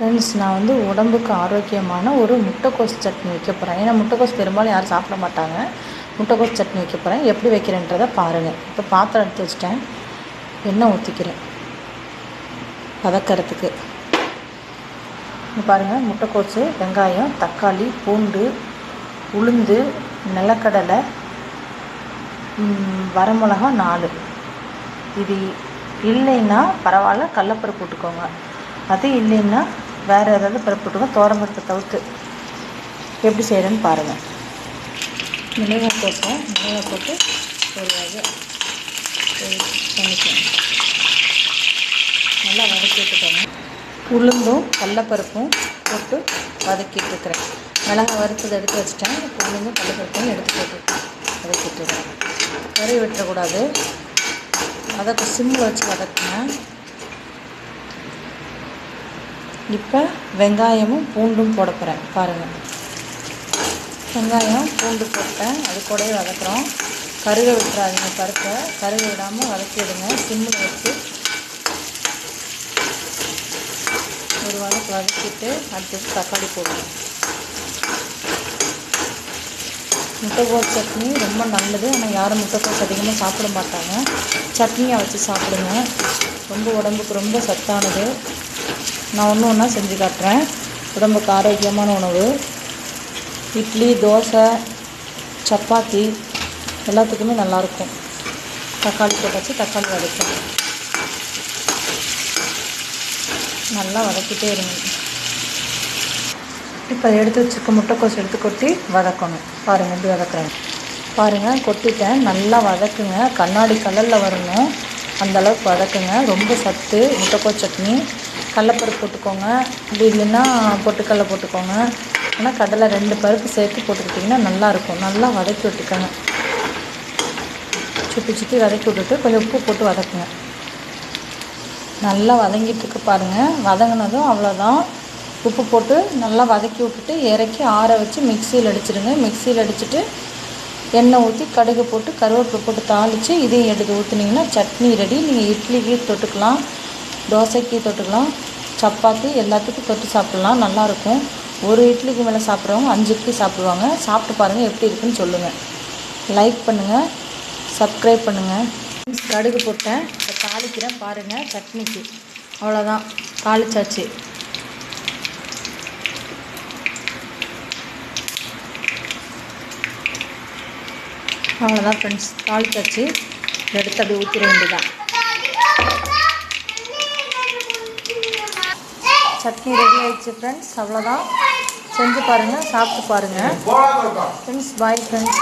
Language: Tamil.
ஃப்ரெண்ட்ஸ் நான் வந்து உடம்புக்கு ஆரோக்கியமான ஒரு முட்டைக்கோஸ் சட்னி வைக்க போகிறேன் ஏன்னா முட்டைக்கோஸ் பெரும்பாலும் யாரும் சாப்பிட மாட்டாங்க. முட்டைக்கோஸ் சட்னி வைக்க போகிறேன் எப்படி வைக்கிறேன்றதை பாருங்கள் இப்போ பாத்திரம் எடுத்து வச்சிட்டேன். எண்ணெய் ஊற்றிக்கிறேன் வதக்கறதுக்கு. பாருங்கள் முட்டைக்கோஸு வெங்காயம் தக்காளி பூண்டு உளுந்து நிலக்கடலை வரமிளகா நாலு. இது இல்லைன்னா பரவாயில்ல. கடலப்பருப்பு போட்டுக்கோங்க. அது இல்லைன்னா வேறு ஏதாவது பருப்பு போட்டுக்கோங்க தோரம்பருப்பை தவிர்த்து எப்படி செய்கிறேன்னு பாருங்கள் மிளகாய் போட்டேன் மிளகாய் போட்டு ஒரு வகை நல்லா வதக்கி விட்டுக்கோங்க உளுந்தும் கடலப்பருப்பும் போட்டு வதக்கிட்டு இருக்கிறேன் மிளகாய் வறுத்தது எடுத்து வச்சுட்டேன். உளுந்தும் கடலப்பருப்பும் எடுத்து போட்டு வதக்கிட்டு இருக்கிறேன் கறி விட்டுறக்கூடாது. வதக்க சிம்மில் வச்சு வதக்குங்க. இப்போ வெங்காயமும் பூண்டும் போட போகிறேன் பாருங்கள் வெங்காயம் பூண்டு போட்டேன் அது கூடவே வதக்குறோம். கருக விட்டுறாதீங்க பருப்பை கருக விடாமல் வதக்கி விடுங்க. சிம்மில் வச்சு ஒரு வதக்கு வதக்கிட்டு அடுத்தது தக்காளி போடுவோம் முட்டைக்கோஸ் சட்னி ரொம்ப நல்லது ஆனால் யாரும் முட்டைக்கோஸ் அதிகமாக சாப்பிட மாட்டாங்க. சட்னியை வச்சு சாப்பிடுங்க. ரொம்ப உடம்புக்கு ரொம்ப சத்தானது. நான் ஒன்று ஒன்றா செஞ்சு காட்டுறேன். உடம்புக்கு ஆரோக்கியமான உணவு. இட்லி தோசை சப்பாத்தி எல்லாத்துக்குமே நல்லாயிருக்கும். தக்காளி போட்டாச்சு தக்காளி வதக்கணும். நல்லா வதக்கிட்டே இருங்க. இப்போ எடுத்து வச்சுக்கு முட்டைக்கோஸ் எடுத்து கொட்டி வதக்கணும். பாருங்கள் எப்படி வதக்குறேன் பாருங்கள் கொட்டிட்டேன். நல்லா வதக்குங்க. கண்ணாடி கலரில் வரணும். அந்த அளவுக்கு வதக்குங்க. ரொம்ப சத்து. முட்டைக்கோஸ் சட்னி. கடலப்பருப்பு போட்டுக்கோங்க. அப்படி இல்லைன்னா பொட்டுக்கடலை போட்டுக்கோங்க. ஆனால் கடலை ரெண்டு பருப்பு சேர்த்து போட்டுக்கிட்டிங்கன்னா நல்லாயிருக்கும். நல்லா வதக்கி விட்டுக்கோங்க. சுற்றி சுற்றி வதக்கி விட்டுட்டு கொஞ்சம் உப்பு போட்டு வதக்குங்க. நல்லா வதங்கிட்டுருக்கு பாருங்கள் வதங்கினதும் அவ்வளோதான். உப்பு போட்டு நல்லா வதக்கி விட்டுட்டு இறக்கி ஆற வச்சு மிக்சியில் அடிச்சிடுங்க. மிக்சியில் அடிச்சுட்டு எண்ணெய் ஊற்றி கடுகு போட்டு கருவேப்பிலை போட்டு தாளித்து இதையும் எடுத்து ஊற்றுனீங்கன்னா சட்னி ரெடி. நீங்கள் இட்லிக்கு தொட்டுக்கலாம் தோசைக்கு தொட்டுக்கலாம். சப்பாத்தி எல்லாத்துக்கும் தொட்டு சாப்பிட்லாம் நல்லாயிருக்கும். ஒரு இட்லிக்கு மேலே சாப்பிட்றவங்க அஞ்சு இட்லி சாப்பிடுவாங்க. சாப்பிட்டு பாருங்கள் எப்படி இருக்குன்னு சொல்லுங்கள் லைக் பண்ணுங்கள் சப்ஸ்கிரைப் பண்ணுங்கள் கடுகு போட்டேன். இப்போ தாளிக்கிறேன் பாருங்கள் சட்னிக்கு. அவ்வளோதான் தாளிச்சாச்சு. அவ்வளோதான் ஃப்ரெண்ட்ஸ் தாளிச்சாச்சு. எடுத்து அப்படியே ஊற்றிட வேண்டியதான் சட்னி ரெடி ஆயிடுச்சு ஃப்ரெண்ட்ஸ் அவ்வளோதான் செஞ்சு பாருங்கள் சாப்பிட்டு பாருங்கள் ஃப்ரெண்ட்ஸ் பாய் ஃப்ரெண்ட்ஸ்